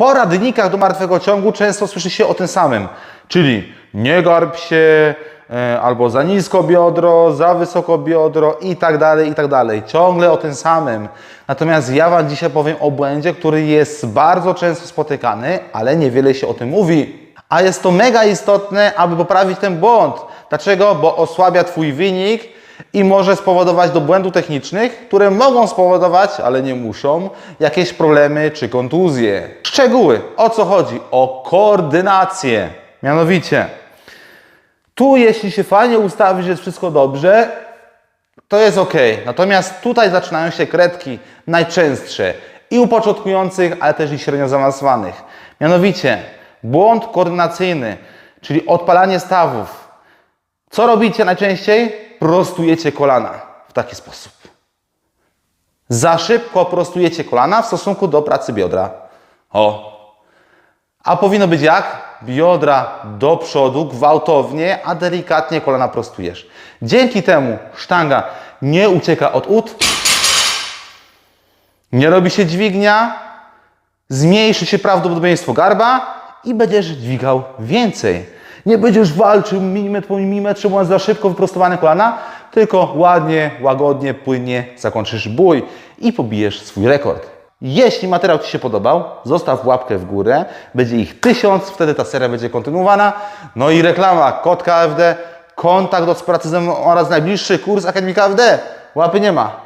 poradnikach do martwego ciągu często słyszy się o tym samym, czyli nie garb się, e, albo za nisko biodro, za wysoko biodro i tak dalej, i tak dalej. Ciągle o tym samym. Natomiast ja Wam dzisiaj powiem o błędzie, który jest bardzo często spotykany, ale niewiele się o tym mówi. A jest to mega istotne, aby poprawić ten błąd. Dlaczego? Bo osłabia Twój wynik i może spowodować do błędów technicznych, które mogą spowodować, ale nie muszą, jakieś problemy czy kontuzje. Szczegóły. O co chodzi? O koordynację. Mianowicie, tu jeśli się fajnie ustawi, że jest wszystko dobrze, to jest ok. Natomiast tutaj zaczynają się kredki najczęstsze i u początkujących, ale też i średnio zaawansowanych. Mianowicie błąd koordynacyjny, czyli odpalanie stawów. Co robicie najczęściej? Prostujecie kolana w taki sposób. Za szybko prostujecie kolana w stosunku do pracy biodra. O. A powinno być jak? Biodra do przodu, gwałtownie, a delikatnie kolana prostujesz. Dzięki temu sztanga nie ucieka od ud, nie robi się dźwignia, zmniejszy się prawdopodobieństwo garba i będziesz dźwigał więcej. Nie będziesz walczył milimetr po milimetrze, mając za szybko wyprostowane kolana, tylko ładnie, łagodnie, płynnie zakończysz bój i pobijesz swój rekord. Jeśli materiał Ci się podobał, zostaw łapkę w górę. Będzie ich tysiąc, wtedy ta seria będzie kontynuowana. No i reklama, kod KFD, kontakt do pracy ze mną oraz najbliższy kurs Akademii KFD. Łapy nie ma.